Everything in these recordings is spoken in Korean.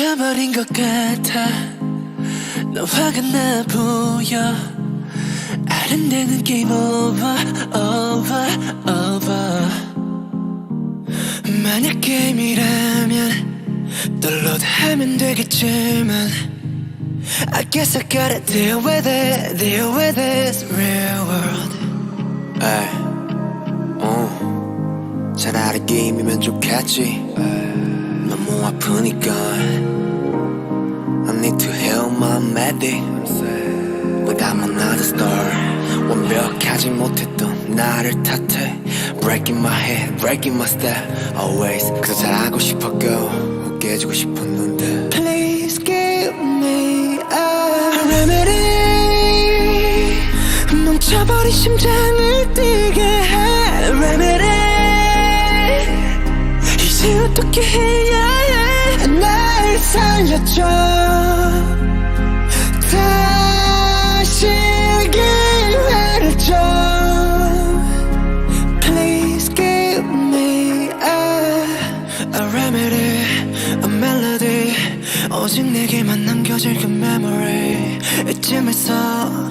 멈춰버린 것 같아. 너 화가 나 보여. 아른대는 게임 오버 오버 오버 만약 게임이라면 download 하면 되겠지만 I guess I gotta deal with it deal with this real world. 에이, 어, 차라리 게임이면 좋겠지. 너무 아프니까. I need to heal my medic. But I'm another star. 완벽하지 못했던 나를 탓해. Breaking my head, breaking my step. Always. 그저 잘하고 싶었고, 깨지고 싶었는데. Please give me a remedy 멈춰버린 심장을 뛰게 해 remedy 이제 어떻게 해야 살려줘 다시 기회를 줘 Please give me a, a remedy, a melody 오직 내게만 남겨질 그 memory 이쯤에서 그만하면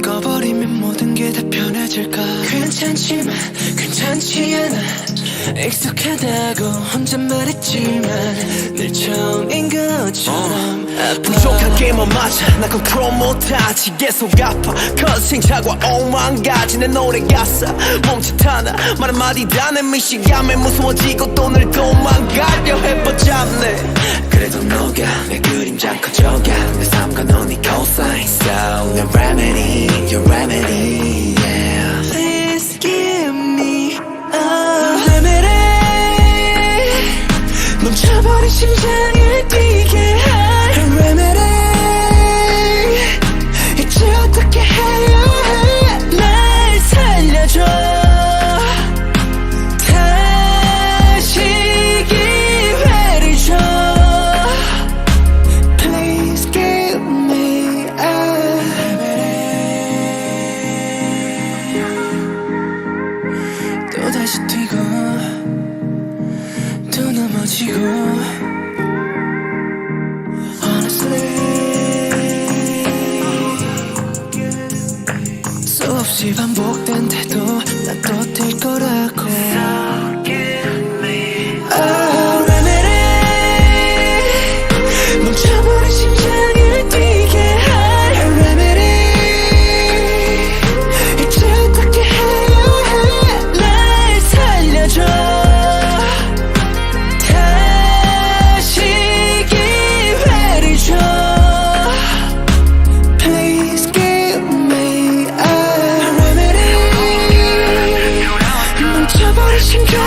꺼버리면 모든 게 다 편해질까? 괜찮지만 괜찮지 않아. 익숙하다고 혼자 말했지만 늘 처음인 것처럼 아파. 부족한 게임은 맞아? 나 컨트롤 못하지. 계속 아파. 커생 자과 오만 가지. 내 노래 가사 멈칫하나. 말 한마디 다내 미시감에 무서워지고 또 늘 도망가려 해보자네. 그래도 너가 내 그림자 커져가 너네 cosign So 내 remedy, your remedy, 심장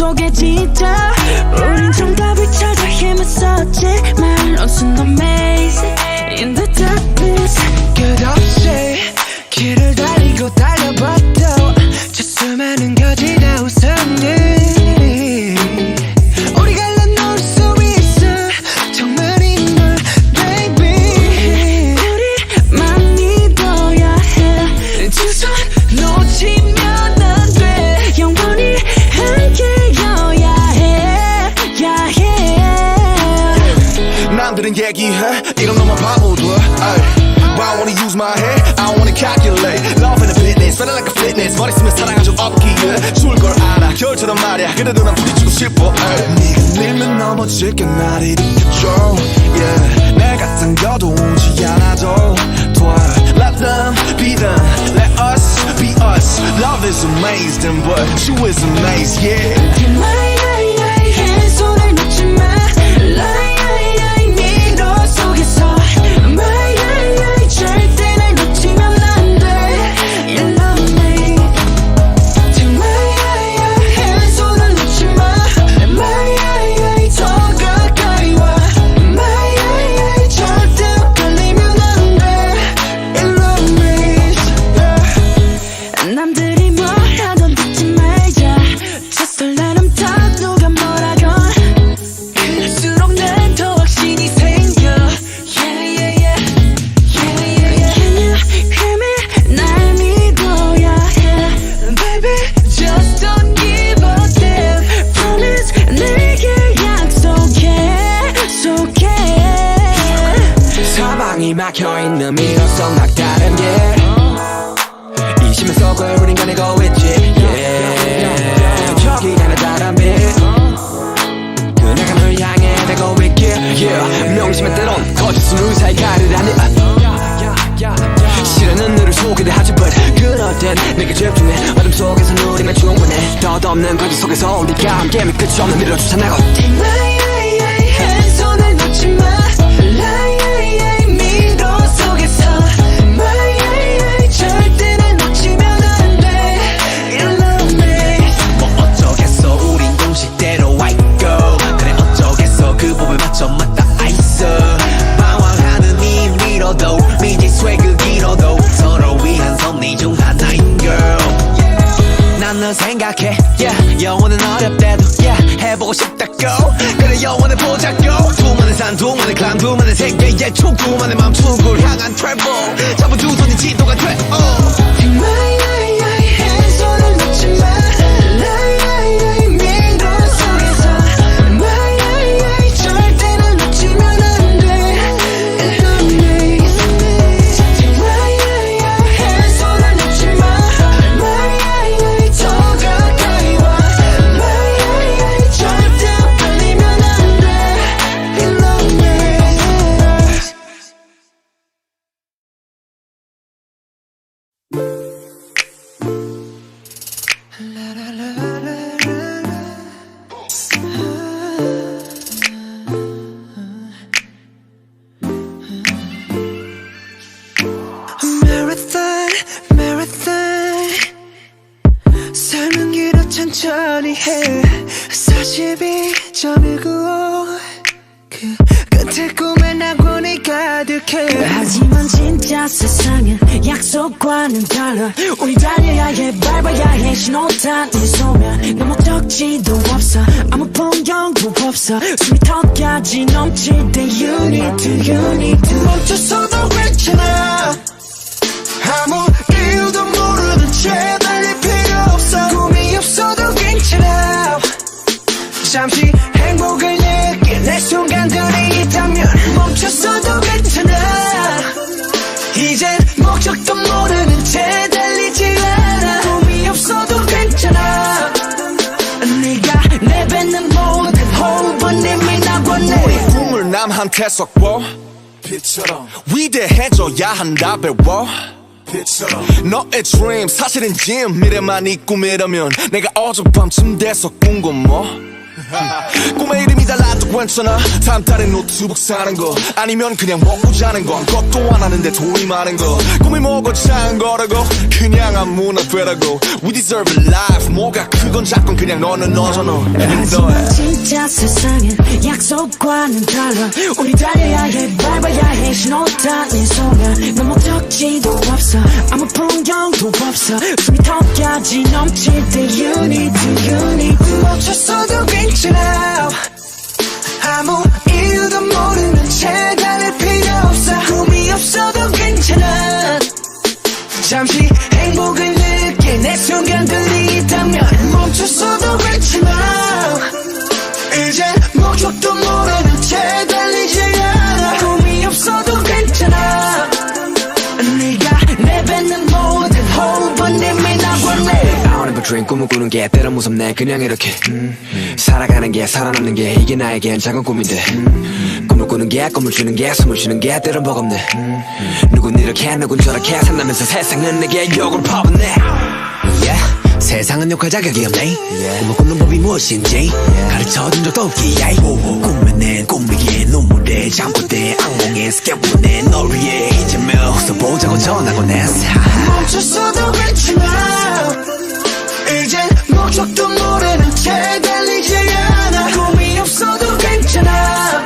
속에 지쳐 우린 정답을 찾아 Lost in the maze In the darkness. 끝없이 길을 달리고 달려봤도 저 수많은 거지 얘기해 이런 놈만 바보들 에이. But I wanna use my head I wanna calculate Love and a fitness Feeling like a fitness 머리 쓰면 사랑한 적 없기에 좋을 걸 알아 겨울처럼 말야 그래도 난 부딪히고 싶어 에이. 네가 밀면 넘어질게 날 일으켜줘 yeah. 내가 당겨도 오지 않아도 돼 Let them be them Let us is amazed and what you is amazed, yeah. 사방이 막혀있는 미로성 막다른 길 이심의 속을 우린 가내고 있지. Yeah. 저기 빛 그녀가 널 향해 되고 있길 yeah. 명심의 때론 거짓은 의사의 가르라니. 실현은 너를 소개를 하지 but 그럴 땐 내게 집중해. 어둠 속에서 누리면 충분해. 덧없는 거짓 속에서 우리가 함께 끝이 없는 미로 추천하고 맞다 아이스. 방황하는 이 미로도 미지 쇠그 길어도. 서로 위한 섭리 중 하나인 girl. 난널 생각해 yeah. 영원은 어렵대도 yeah. 해보고 싶다고. 그래 영원을 보자고. 두만의 산 두만의 클람 두만의 세계의 촉 두만의 맘 축을 향한 travel. 잡은 두 손이 지도가 돼 oh. 마이라이라이 왼손을 놓지 마 해. 42.195 그 끝에 꿈에 낙원이 가득해 하지만 진짜 세상은 약속과는 달라. 우리 달려야 해 밟아야 해. 신호탄 이 소면 내 목적지도 없어. 아무 풍경도 없어. 숨이 턱까지 넘칠 때 You need to, you need to. 멈춰서도 괜찮아 잠시 행복을 느낄 내 순간들이 있다면 멈췄어도 괜찮아. 이젠 목적도 모르는 채 달리지 않아. 꿈이 없어도 괜찮아. 네가 내뱉는 모든 호흡은 이미 나왔네 우리 꿈을 남한테 섞어 빛처럼. 위대해져야 한다 배워. 빛처럼. 너의 dream 사실은 짐 미래만 이 꿈이라면 내가 어젯밤쯤 돼서 꾼건 뭐? 꿈의 이름이 달라도 괜찮아 다음 달에 노트북 사는 거. 아니면 그냥 먹고 자는 거. 아무것도 안 하는데 돈이 많은 거. 꿈이 뭐고 작은 거라고. 그냥 아무나 되라고. We deserve a life. 뭐가 크건 작건 그냥 너는 너잖아. 하지만 진짜 세상은 약속과는 달라. 우리 달려야 해 밟아야 해. 신호탄 이 소면 내 목적지도 없어. 아무 풍경도 없어. 숨이 턱까지 넘칠 때 You need to, you need to. 멈췄어도 괜찮아 아무 이유도 모르는 채 달릴 필요 없어. 꿈이 없어도 괜찮아. 잠시 행복을 느낄 내 순간들이 있다면 멈췄어도 괜찮아 이젠 목적도 모르는 dream 꿈을 꾸는 게 때론 무섭네. 그냥 이렇게 음, 음, 살아가는 게 살아남는 게 이게 나에겐 작은 꿈인데. 음, 음. 꿈을 꾸는 게 꿈을 주는 게 숨을 쉬는 게 때론 버겁네. 음, 누군 이렇게 누군 저렇게 산다면서 세상은 내게 욕을 퍼붓네. Yeah. 세상은 욕할 자격이 없네. Yeah. 꿈을 꾸는 법이 무엇인지 yeah. 가르쳐준 적도 없기에 꿈에는 꿈이기에 눈물에 잠꼬대 악몽에 스케보네 널 위해 이제며 웃어보자고 전하곤 했어. 멈출 수도 있지만 멈췄던 노래는 잘 달리지 않아. 꿈이 없어도 괜찮아.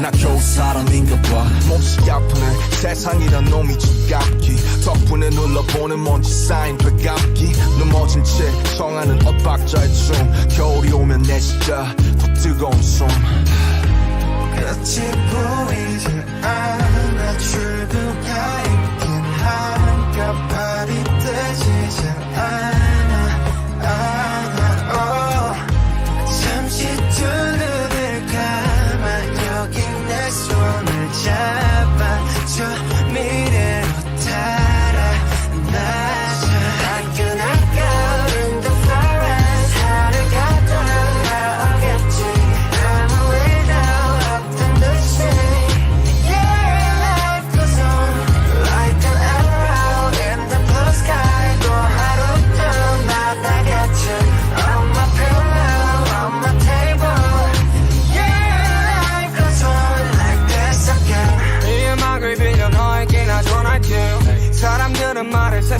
나 겨우 사람인가 봐 몹시 아프네. 세상이란 놈이 지각기. 덕분에 눌러보는 먼지 쌓인 배갑기. 넘어진 채 청하는 엇박자의 춤. 겨울이 오면 내 진짜 더 뜨거운 숨. 끝이 보이지 않아. 출근하니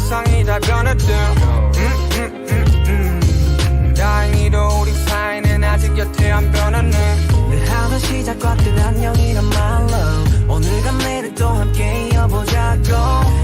세상이 다 변했죠. 음, 음, 음, 음. 다행히도 우리 사이는 아직 여태 안 변했네. 늘 하던 시작과 끝 안녕이란 말로 오늘과 내일 또 함께 이어보자고.